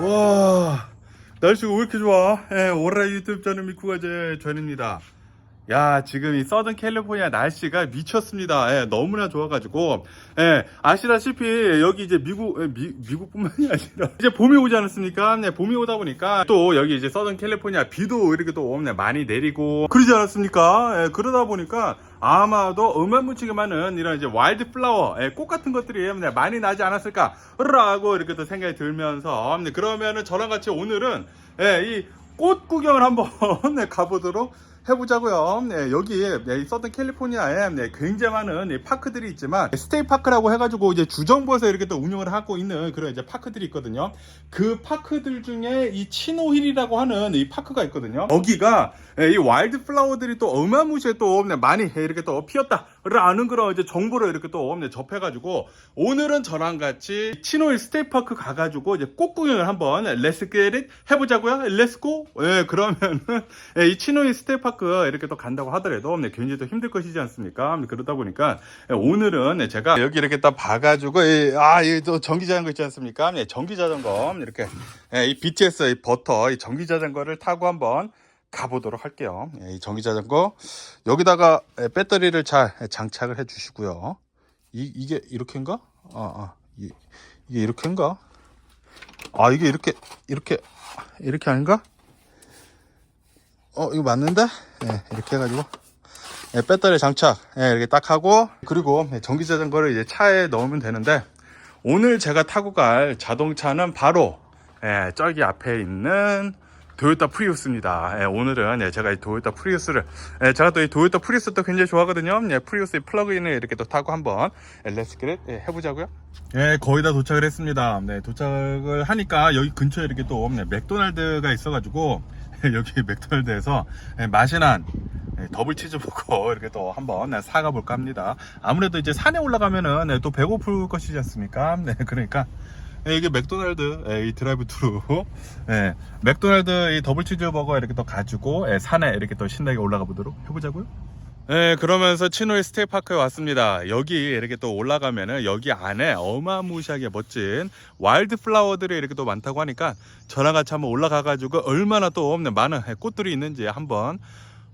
와 날씨가 왜 이렇게 좋아? 예, 오라 유튜브 저는 미쿠가 제 전입니다. 야 지금 이 서든 캘리포니아 날씨가 미쳤습니다. 예, 너무나 좋아가지고 예, 아시다시피 여기 이제 미국 예, 미, 미국뿐만이 아니라 이제 봄이 오지 않았습니까? 네, 봄이 오다 보니까 또 여기 이제 서든 캘리포니아 비도 이렇게 또 네, 많이 내리고 그러지 않았습니까? 예, 그러다 보니까 아마도 많은 이런 이제 와일드 플라워 예, 꽃 같은 것들이 네, 많이 나지 않았을까라고 이렇게 또 생각이 들면서 네, 그러면은 저랑 같이 오늘은 예, 이꽃 구경을 한번 네, 가보도록 해보자고요. 네, 여기 네, 이 서든 캘리포니아에 네, 굉장히 많은 네, 파크들이 있지만 스테이 파크라고 해가지고 이제 주정부에서 이렇게 또 운영을 하고 있는 그런 이제 파크들이 있거든요. 그 파크들 중에 이 치노힐이라고 하는 이 파크가 있거든요. 여기가 예, 이 와일드 플라워들이 또 어마무시하게 또 네, 많이 이렇게 또 피었다라는 그런 이제 정보를 이렇게 또 네, 접해가지고 오늘은 저랑 같이 치노힐 스테이 파크 가가지고 이제 꽃 구경을 한번 렛츠 겟잇 해보자고요. 렛츠고. 예, 그러면은 예, 이 치노힐 스테이 파크 이렇게 또 간다고 하더라도 네, 굉장히 또 힘들 것이지 않습니까? 그러다 보니까 예, 오늘은 제가 여기 이렇게 딱 봐가지고 이, 아, 이또 전기 자전거 있지 않습니까? 예, 전기 자전거 이렇게 예, 이 BTS 이 버터 이 전기 자전거를 타고 한번 가보도록 할게요. 예, 이 전기 자전거 여기다가 예, 배터리를 잘 장착을 해주시고요. 이 이게 이렇게인가? 아, 아 이, 이게 이렇게인가? 아 이게 이렇게 이렇게 이렇게 아닌가? 어 이거 맞는데? 예, 이렇게 해가지고 예, 배터리 장착 예, 이렇게 딱 하고 그리고 예, 전기 자전거를 이제 차에 넣으면 되는데 오늘 제가 타고 갈 자동차는 바로 예, 저기 앞에 있는 도요타 프리우스입니다. 예, 오늘은 예, 제가 이 도요타 프리우스를 예, 제가 또 이 도요타 프리우스 도 굉장히 좋아하거든요. 예, 프리우스 플러그인을 이렇게 또 타고 한번 예, 렛츠기를 예, 해보자고요. 예, 거의 다 도착을 했습니다. 네, 도착을 하니까 여기 근처에 이렇게 또 네, 맥도날드가 있어가지고 여기 맥도날드에서 예, 맛이난 예, 더블 치즈버거 이렇게 또 한번 네, 사가 볼까 합니다. 아무래도 이제 산에 올라가면은 네, 또 배고플 것이지 않습니까? 네, 그러니까 예, 이게 맥도날드 예, 이 드라이브 트루 예, 맥도날드 이 더블 치즈버거 이렇게 또 가지고 예, 산에 이렇게 또 신나게 올라가 보도록 해보자고요. 네, 그러면서 치노일 스테이파크에 왔습니다. 여기 이렇게 또 올라가면은 여기 안에 어마무시하게 멋진 와일드 플라워들이 이렇게 또 많다고 하니까 저랑 같이 한번 올라가가지고 얼마나 또 많은 꽃들이 있는지 한번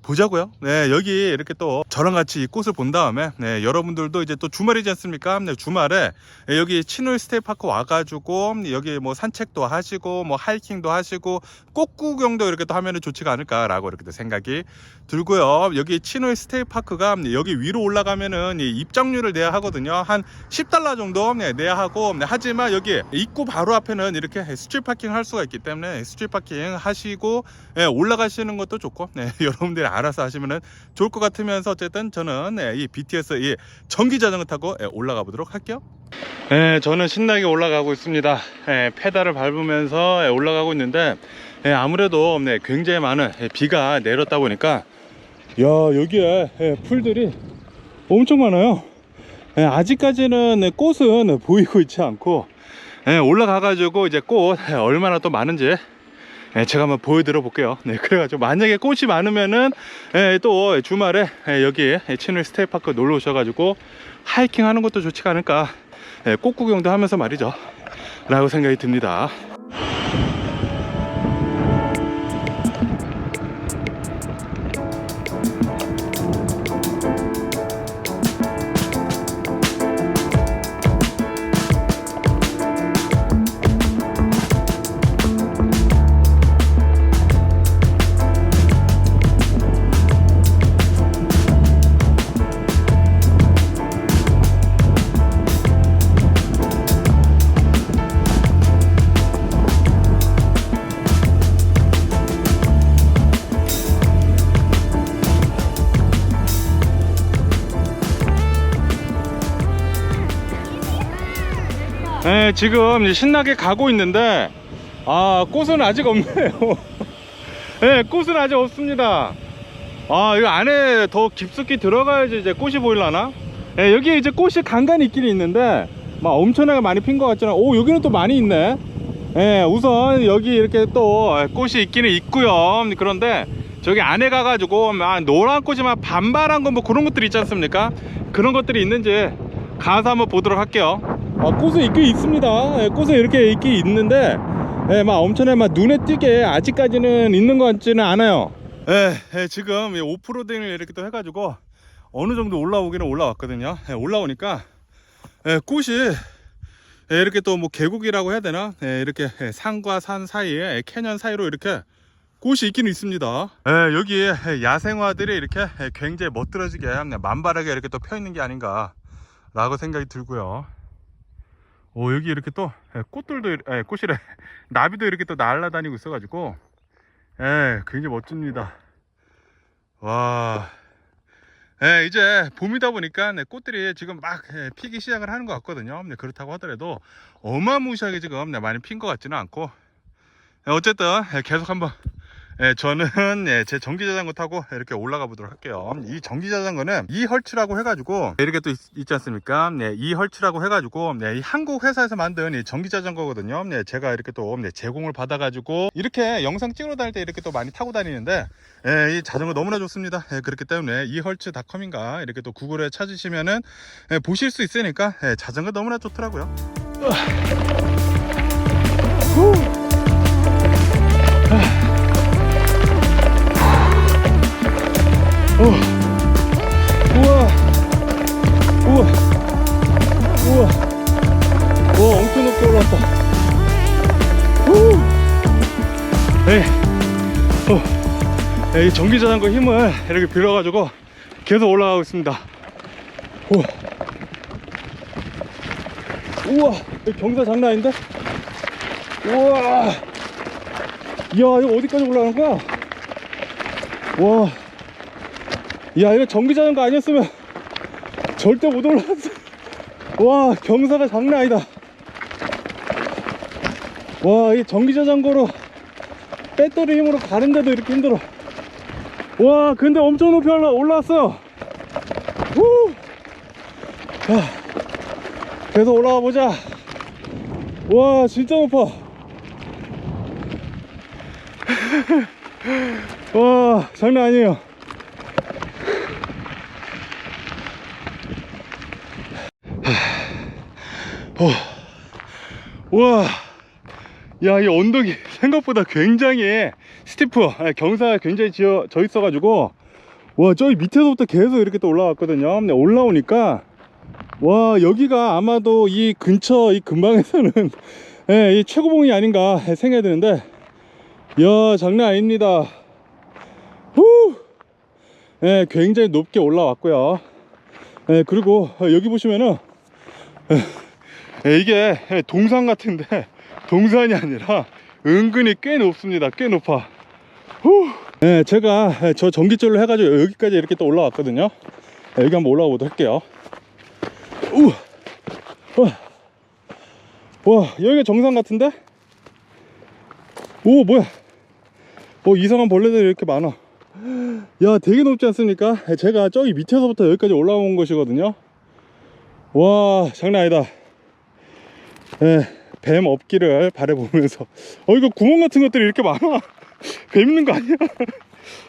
보자고요. 네, 여기 이렇게 또 저랑 같이 이 꽃을 본 다음에 네, 여러분들도 이제 또 주말이지 않습니까? 네, 주말에 네, 여기 치노일 스테이파크 와가지고 여기 뭐 산책도 하시고 뭐 하이킹도 하시고 꽃 구경도 이렇게 또 하면은 좋지가 않을까라고 이렇게 또 생각이 들고요. 여기 치노일 스테이파크가 여기 위로 올라가면은 이 입장료를 내야 하거든요. 한 10달러 정도 네, 내야 하고 네, 하지만 여기 입구 바로 앞에는 이렇게 스트릿 파킹 할 수가 있기 때문에 스트릿 파킹 하시고 네, 올라가시는 것도 좋고 네, 여러분들이 알아서 하시면은 좋을 것 같으면서 어쨌든 저는 네, 이 BTS 이 전기 자전거 타고 네, 올라가 보도록 할게요. 네, 저는 신나게 올라가고 있습니다. 네, 페달을 밟으면서 네, 올라가고 있는데 네, 아무래도 네, 굉장히 많은 네, 비가 내렸다 보니까 야 여기에 네, 풀들이 엄청 많아요. 네, 아직까지는 네, 꽃은 네, 보이고 있지 않고 네, 올라가가지고 이제 꽃 네, 얼마나 또 많은지 예, 제가 한번 보여드려 볼게요. 네, 그래가지고 만약에 꽃이 많으면은 예, 또 주말에 예, 여기 친일 스테이파크 놀러 오셔가지고 하이킹 하는 것도 좋지가 않을까. 예, 꽃 구경도 하면서 말이죠. 라고 생각이 듭니다. 지금 신나게 가고 있는데 아 꽃은 아직 없네요. 네, 꽃은 아직 없습니다. 아 이거 안에 더 깊숙이 들어가야지 이제 꽃이 보일라나? 네, 여기 이제 꽃이 간간히 있긴 있는데 막 엄청나게 많이 핀 것 같지만 오 여기는 또 많이 있네. 네, 우선 여기 이렇게 또 꽃이 있기는 있고요. 그런데 저기 안에 가가지고 막 노란 꽃이 막 반발한 거 뭐 그런 것들 있지 않습니까? 그런 것들이 있는지 가서 한번 보도록 할게요 아, 꽃은 있긴 있습니다. 예, 꽃은 이렇게 있긴 있는데, 예, 막 엄청나게 막 눈에 띄게 아직까지는 있는 것 같지는 않아요. 예, 예, 지금 이 오프로딩을 이렇게 또 해가지고 어느 정도 올라오기는 올라왔거든요. 예, 올라오니까 예, 꽃이 예, 이렇게 또 뭐 계곡이라고 해야 되나? 예, 이렇게 예, 산과 산 사이에 예, 캐년 사이로 이렇게 꽃이 있기는 있습니다. 예, 여기 예, 야생화들이 이렇게 예, 굉장히 멋들어지게 만발하게 이렇게 또 펴 있는 게 아닌가 라고 생각이 들고요. 오 여기 이렇게 또 예, 꽃들도 이- 예, 꽃이래 나비도 이렇게 또 날아다니고 있어 가지고 예 굉장히 멋집니다. 와. 예, 이제 봄이다 보니까 네, 꽃들이 지금 막 예, 피기 시작을 하는 것 같거든요. 네, 그렇다고 하더라도 어마무시하게 지금 네, 많이 핀 것 같지는 않고 예, 어쨌든 예, 계속 한번 예, 저는 예, 제 전기 자전거 타고 이렇게 올라가 보도록 할게요. 이 전기 자전거는 이 헐츠라고 해가지고 이렇게 또 있, 지 않습니까? 네, 이헐츠라고 해가지고 네, 이 한국 회사에서 만든 이 전기 자전거거든요. 네, 제가 이렇게 또 네, 제공을 받아가지고 이렇게 영상 찍으러 다닐 때 이렇게 또 많이 타고 다니는데 예, 이 자전거 너무나 좋습니다. 예, 그렇기 때문에 이 헐츠닷컴인가 이렇게 또 구글에 찾으시면은 예, 보실 수 있으니까 예, 자전거 너무나 좋더라고요. 이 전기자전거 힘을 이렇게 빌어가지고 계속 올라가고 있습니다. 우와 우와 이 경사 장난 아닌데? 우와. 이야 이거 어디까지 올라가는 거야? 와. 야 이거 전기자전거 아니었으면 절대 못 올라갔어. 와 경사가 장난 아니다. 와이 전기자전거로 배터리 힘으로 가는데도 이렇게 힘들어 와 근데 엄청 높이 올라, 올라왔어요 후! 야, 계속 올라가 보자 와 진짜 높아 와 장난 아니에요 어. 우와. 야, 이 언덕이 생각보다 굉장히 스티프, 아, 경사가 굉장히 지어, 져 있어 가지고, 와, 저기 밑에서부터 계속 이렇게 또 올라왔거든요. 근데 올라오니까, 와, 여기가 아마도 이 근처, 이 근방에서는, 예, 이 최고봉이 아닌가 생각이 드는데, 이야, 장난 아닙니다. 후! 예, 굉장히 높게 올라왔고요. 예, 그리고 여기 보시면은, 예, 이게 동산 같은데 동산이 아니라 은근히 꽤 높습니다 꽤 높아 후. 네, 제가 저 전기줄로 해가지고 여기까지 이렇게 또 올라왔거든요. 네, 여기 한번 올라가 보도록 할게요. 우 와. 와. 와 여기가 정상 같은데? 오 뭐야? 어 이상한 벌레들이 이렇게 많아. 야 되게 높지 않습니까? 제가 저기 밑에서부터 여기까지 올라온 것이거든요. 와 장난 아니다. 예, 뱀 없기를 바라보면서. 어 이거 구멍 같은 것들이 이렇게 많아 뱀 있는 거 아니야?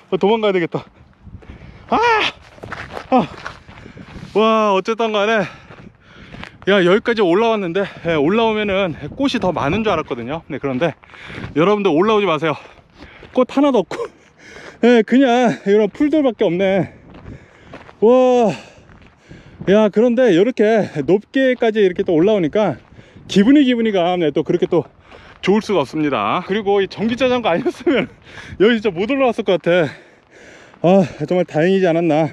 어, 도망가야 되겠다. 아! 아! 와 어쨌든 간에 야 여기까지 올라왔는데 예, 올라오면은 꽃이 더 많은 줄 알았거든요. 네 그런데 여러분들 올라오지 마세요. 꽃 하나도 없고. 예, 그냥 이런 풀들밖에 없네. 와. 야 그런데 이렇게 높게까지 이렇게 또 올라오니까 기분이 기분이가 네, 또 그렇게 또 좋을 수가 없습니다. 그리고 이 전기자전거 아니었으면 여기 진짜 못 올라왔을 것 같아. 아 정말 다행이지 않았나?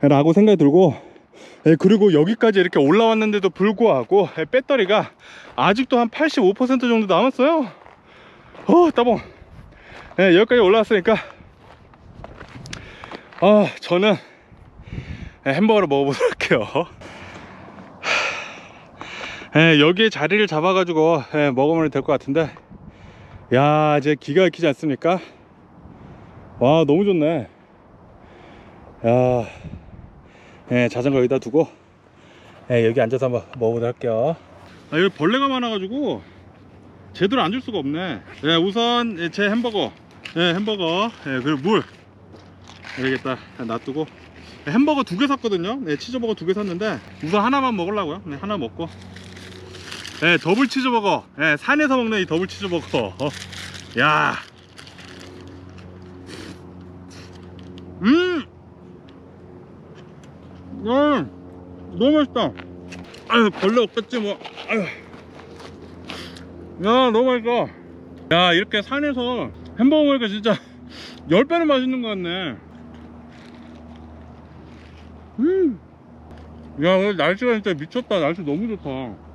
라고 생각이 들고 예, 그리고 여기까지 이렇게 올라왔는데도 불구하고 예, 배터리가 아직도 한 85% 정도 남았어요. 어 따봉. 예, 여기까지 올라왔으니까. 아 저는 예, 햄버거를 먹어보도록 할게요 예, 여기에 자리를 잡아가지고 예, 먹으면 될 것 같은데. 야 이제 기가 막히지 않습니까? 와 너무 좋네. 야 예, 자전거 여기다 두고 예, 여기 앉아서 한번 먹어보도록 할게요. 아, 여기 벌레가 많아가지고 제대로 앉을 수가 없네. 예, 우선 예, 제 햄버거 예, 햄버거 예, 그리고 물. 여기다 놔두고. 햄버거 두 개 샀거든요. 네, 치즈버거 두 개 샀는데 우선 하나만 먹으려고요. 네, 하나 먹고 네, 더블 치즈버거. 네, 산에서 먹는 이 더블 치즈버거. 어. 야. 음. 음. 너무 맛있다. 아유, 벌레 없겠지 뭐. 아유. 야, 너무 맛있어. 야, 이렇게 산에서 햄버거 먹으니까 진짜 10배는 맛있는 것 같네. 음. 야, 오늘 날씨가 진짜 미쳤다. 날씨 너무 좋다.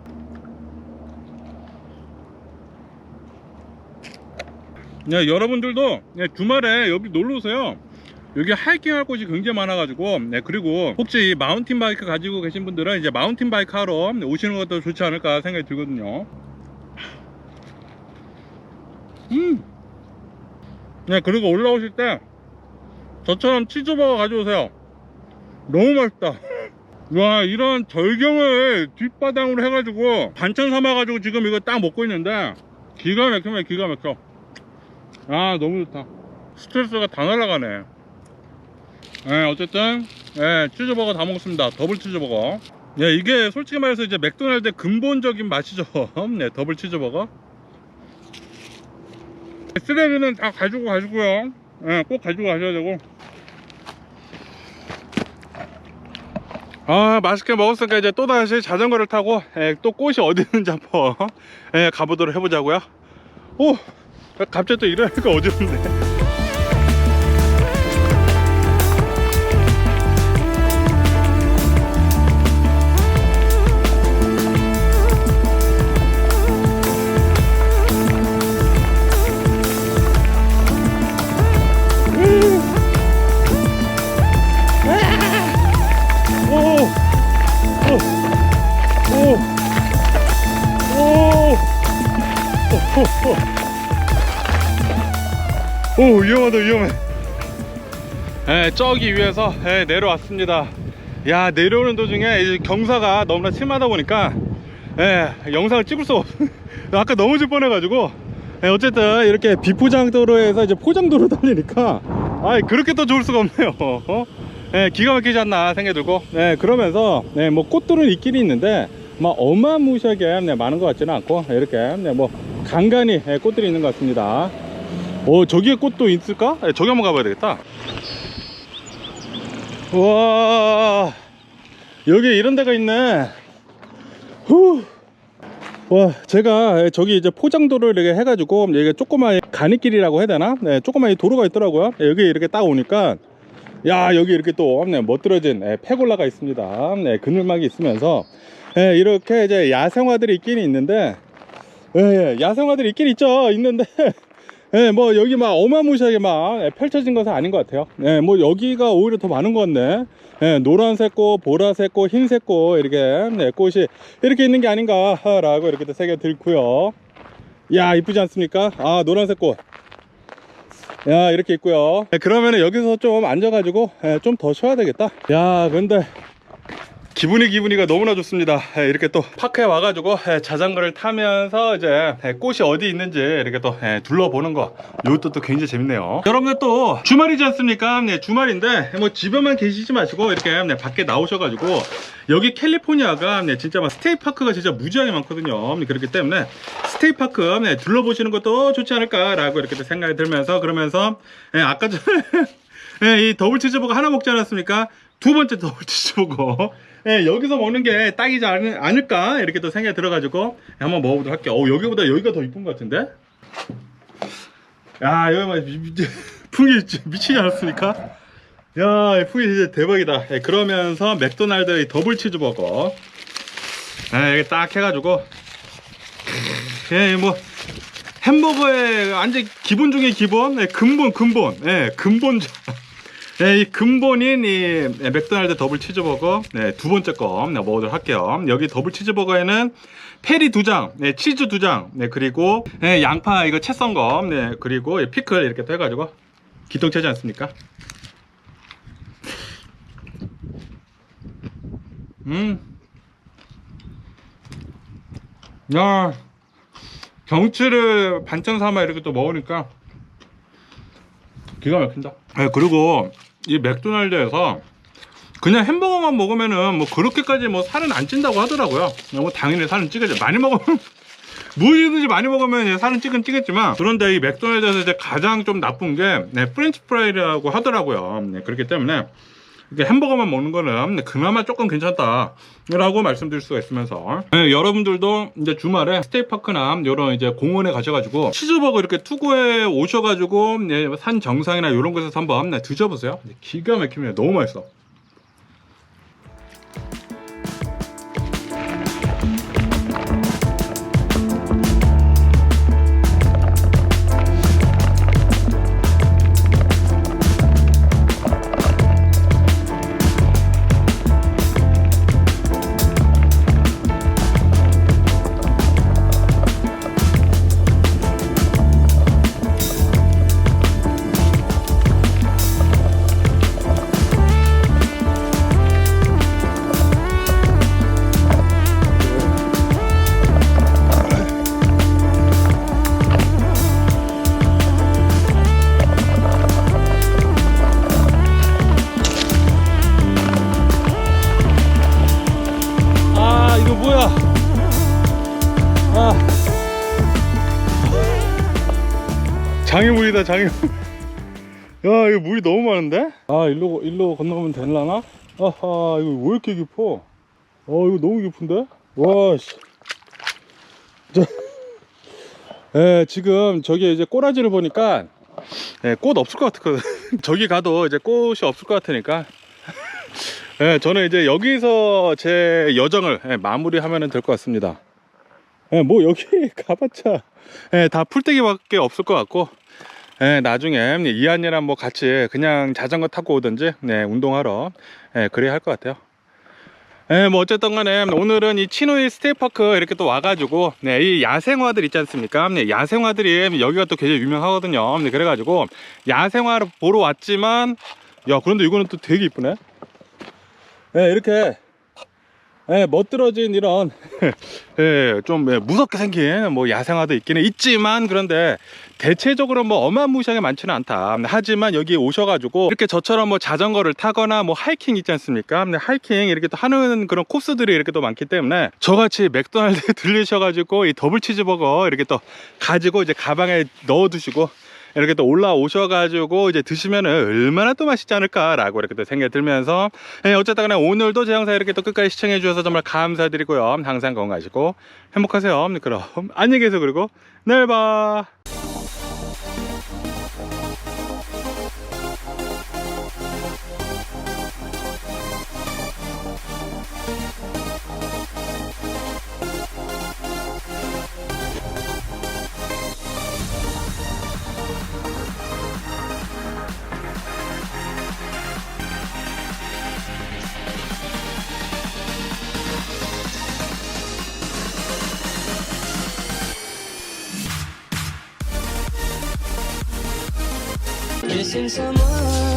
야, 여러분들도 예, 주말에 여기 놀러 오세요. 여기 하이킹 할 곳이 굉장히 많아가지고, 네, 그리고 혹시 이 마운틴 바이크 가지고 계신 분들은 이제 마운틴 바이크 하러 오시는 것도 좋지 않을까 생각이 들거든요. 음. 네, 그리고 올라오실 때 저처럼 치즈버거 가져오세요. 너무 맛있다. 와, 이런 절경을 뒷바닥으로 해가지고 반찬 삼아가지고 지금 이거 딱 먹고 있는데 기가 막히네, 기가 막혀. 아, 너무 좋다. 스트레스가 다 날아가네. 네, 어쨌든, 네, 치즈버거 다 먹었습니다. 더블 치즈버거. 네, 이게 솔직히 말해서 이제 맥도날드 근본적인 맛이죠. 네, 더블 치즈버거. 쓰레기는 다 가지고 가시고요. 네, 꼭 가지고 가셔야 되고. 아 맛있게 먹었으니까 이제 또다시 자전거를 타고 예, 또 꽃이 어디 있는지 한번 예, 가보도록 해보자고요 오 갑자기 또 일어나니까 어지럽네 오! 오, 위험하다, 위험해. 예, 저기 위에서 예, 내려왔습니다. 야, 내려오는 도중에 이제 경사가 너무나 심하다 보니까 예, 영상을 찍을 수가 없. 아까 넘어질 뻔해가지고 예, 어쨌든 이렇게 비포장도로에서 이제 포장도로 달리니까 아, 그렇게 또 좋을 수가 없네요. 어? 예, 기가 막히지 않나 생각이 들고 네, 그러면서 네, 뭐 꽃들은 있긴 있는데 막 어마무시하게 네, 많은 것 같지는 않고 이렇게 네, 뭐 간간히 예, 꽃들이 있는 것 같습니다 어 저기에 꽃도 있을까? 예, 저기 한번 가봐야 되겠다 와 여기 이런 데가 있네 후. 와 제가 예, 저기 이제 포장도를 이렇게 해가지고 이게 조그마한 가니길이라고 해야 되나? 네, 조그마한 도로가 있더라고요 예, 여기 이렇게 딱 오니까 야 여기 이렇게 또 네, 멋들어진 네, 페골라가 있습니다 네, 그늘막이 있으면서 네, 이렇게 이제 야생화들이 있긴 있는데 예, 야생화들이 있긴 있죠 있는데 예, 뭐 여기 막 어마무시하게 막 예, 펼쳐진 것은 아닌 것 같아요. 예, 뭐 여기가 오히려 더 많은 것 같네. 예, 노란색 꽃, 보라색 꽃, 흰색 꽃 이렇게 네, 꽃이 이렇게 있는 게 아닌가 라고 이렇게 또 생각이 들고요. 야 이쁘지 않습니까? 아 노란색 꽃. 야 이렇게 있고요. 그러면은 여기서 좀 앉아가지고 좀더 쉬어야 되겠다. 야 근데 기분이 기분이가 너무나 좋습니다. 예, 이렇게 또 파크에 와가지고 예, 자전거를 타면서 이제 예, 꽃이 어디 있는지 이렇게 또 예, 둘러보는 거. 이것도 또 굉장히 재밌네요. 여러분들 또 주말이지 않습니까? 네, 주말인데 뭐 집에만 계시지 마시고 이렇게 네, 밖에 나오셔가지고 여기 캘리포니아가 네, 진짜 막 스테이파크가 진짜 무지하게 많거든요. 네, 그렇기 때문에 스테이파크 네, 둘러보시는 것도 좋지 않을까 라고 이렇게 또 생각이 들면서 그러면서 예, 아까 전에 예, 이 더블 치즈버거 하나 먹지 않았습니까? 두 번째 더블 치즈버거 예, 여기서 먹는 게 딱이지 않, 않을 까 이렇게 또 생각이 들어가지고 한번 먹어보도록 할게요 어, 여기보다 여기가 더 이쁜 것 같은데? 야 여기 막 미- 미- 풍이 미치지 않았습니까? 야, 이 풍이 진짜 대박이다. 예, 그러면서 맥도날드 의 더블 치즈버거. 예, 이렇게 딱 해가지고. 예, 뭐, 햄버거의 완전 기본 중에 기본, 예, 근본, 근본, 예, 근본적. 예, 이 근본인 이 예, 맥도날드 더블 치즈버거 네, 두 번째 거 네, 먹어보도록 할게요. 여기 더블 치즈버거에는 페리 두 장, 네, 치즈 두 장, 네, 그리고 네, 양파 이거 채 썬 거, 네, 그리고 이 피클 이렇게 또 해가지고 기똥차지 않습니까? 음, 야, 경치를 반찬 삼아 이렇게 또 먹으니까 기가 막힌다. 네, 그리고 이 맥도날드에서 그냥 햄버거만 먹으면은 뭐 그렇게까지 뭐 살은 안 찐다고 하더라고요. 뭐 당연히 살은 찌겠죠. 많이 먹으면 무엇이든지 많이 먹으면 살은 찌긴 찌겠지만 그런데 이 맥도날드에서 이제 가장 좀 나쁜 게 네, 프렌치 프라이라고 하더라고요. 네, 그렇기 때문에 이게 햄버거만 먹는 거는 네, 그나마 조금 괜찮다라고 말씀드릴 수가 있으면서 네, 여러분들도 이제 주말에 스테이파크나 이런 이제 공원에 가셔가지고 치즈버거 이렇게 투고에 오셔가지고 네, 산 정상이나 이런 곳에서 한번 네, 드셔보세요. 네, 기가 막힙니다. 너무 맛있어. 장애물이다 장애물 야 이거 물이 너무 많은데? 아 일로 일로 건너가면 되려나? 아하 이거 왜 이렇게 깊어? 어 이거 너무 깊은데? 와씨. 자, 예, 지금 저기 이제 꼬라지를 보니까 예, 꽃 없을 것 같거든. 저기 가도 이제 꽃이 없을 것 같으니까. 예, 저는 이제 여기서 제 여정을 예, 마무리하면 될 것 같습니다. 예, 뭐 여기 가봤자 예, 다 풀떼기밖에 없을 것 같고 예, 나중에 이한이랑 뭐 같이 그냥 자전거 타고 오든지 네, 운동하러 예, 그래야 할 것 같아요. 예, 뭐 어쨌든 간에 오늘은 이 치노이 스테이파크 이렇게 또 와가지고 네, 이 야생화들 있지 않습니까? 네, 야생화들이 여기가 또 굉장히 유명하거든요. 네, 그래가지고 야생화를 보러 왔지만 야 그런데 이거는 또 되게 이쁘네. 네, 이렇게 예, 멋들어진 이런 예, 좀 예, 무섭게 생긴 뭐 야생화도 있기는 있지만 그런데 대체적으로 뭐 어마무시하게 많지는 않다. 하지만 여기 오셔가지고 이렇게 저처럼 뭐 자전거를 타거나 뭐 하이킹 있지 않습니까? 하이킹 이렇게 또 하는 그런 코스들이 이렇게 또 많기 때문에 저같이 맥도날드에 들리셔가지고 이 더블 치즈버거 이렇게 또 가지고 이제 가방에 넣어 두시고 이렇게 또 올라오셔가지고 이제 드시면은 얼마나 또 맛있지 않을까라고 이렇게 또 생각이 들면서 예, 어쨌든 간에 오늘도 제 영상 이렇게 또 끝까지 시청해 주셔서 정말 감사드리고요. 항상 건강하시고 행복하세요. 그럼 안녕히 계세요. 그리고 내일 봐. since I'm on.